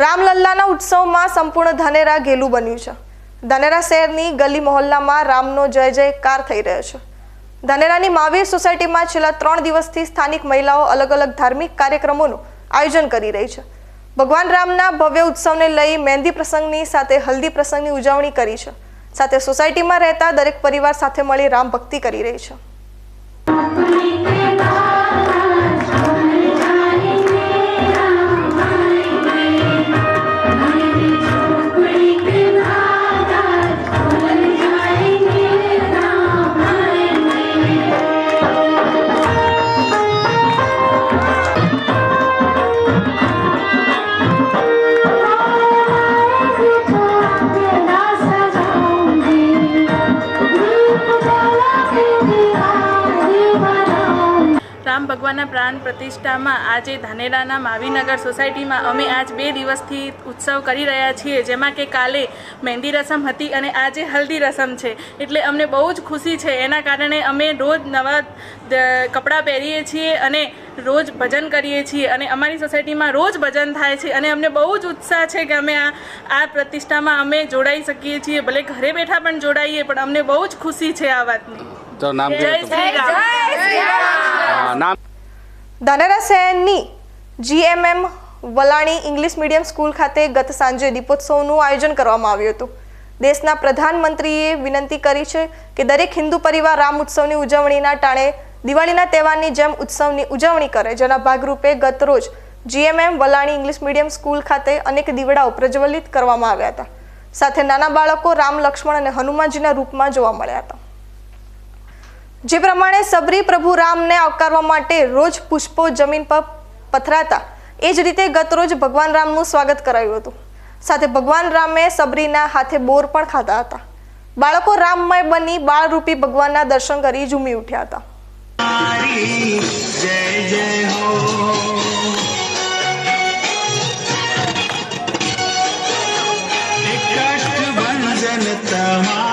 રામલલ્લાના ઉત્સવમાં સંપૂર્ણ ધાનેરા ગેલું બન્યું છે. ધાનેરા શહેરની ગલી મહોલ્લામાં રામનો જય જયકાર થઈ રહ્યો છે. ધાનેરાની મહાવીર સોસાયટીમાં છેલ્લા ત્રણ દિવસથી સ્થાનિક મહિલાઓ અલગ અલગ ધાર્મિક કાર્યક્રમોનું આયોજન કરી રહી છે. ભગવાન રામના ભવ્ય ઉત્સવને લઈ મહેંદી પ્રસંગની સાથે હલ્દી પ્રસંગની ઉજવણી કરી છે. સાથે સોસાયટીમાં રહેતા દરેક પરિવાર સાથે મળી રામ ભક્તિ કરી રહી છે. રામ ભગવાનના પ્રાણ પ્રતિષ્ઠામાં આજે ધાનેરાના માવીનગર સોસાયટીમાં અમે આજ બે દિવસથી ઉત્સવ કરી રહ્યા છીએ જેમાં કે કાલે મહેંદી રસમ હતી અને આજે હલ્દી રસમ છે. એટલે અમને બહુ જ ખુશી છે. એના કારણે અમે રોજ નવા કપડાં પહેરીએ છીએ અને રોજ ભજન કરીએ છીએ. અને અમારી સોસાયટીમાં રોજ ભજન થાય છે અને અમને બહુ જ ઉત્સાહ છે કે અમે આ આ પ્રતિષ્ઠામાં અમે જોડાઈ શકીએ છીએ. ભલે ઘરે બેઠા પણ જોડાઈએ પણ અમને બહુ જ ખુશી છે આ વાતની. તો નામ જય શ્રી રામ. ધાનેરા શહેરની G M M Valani English medium school ખાતે ગત સાંજે દીપોત્સવનું આયોજન કરવામાં આવ્યું હતું. દેશના પ્રધાનમંત્રીએ વિનંતી કરી છે કે દરેક હિન્દુ પરિવાર રામ ઉત્સવની ઉજવણીના ટાણે દિવાળીના તહેવારની જેમ ઉત્સવની ઉજવણી કરે. જેના ભાગરૂપે ગત રોજ G M M Valani English medium school ખાતે અનેક દીવડાઓ પ્રજ્વલિત કરવામાં આવ્યા હતા. સાથે નાના બાળકો રામ લક્ષ્મણ અને હનુમાનજીના રૂપમાં જોવા મળ્યા હતા. જે પ્રમાણે સબરી પ્રભુ રામને આવકારવા માટે રોજ પુષ્પો જમીન પર પથરાતા, એ જ રીતે ગતરોજ ભગવાન રામનું સ્વાગત કરાયું હતું. સાથે ભગવાન રામે સબરીના હાથે બોર પણ ખાતા હતા. બાળકો રામમય બની બાળરૂપી ભગવાનના દર્શન કરી ઝૂમી ઉઠ્યા હતા. તમા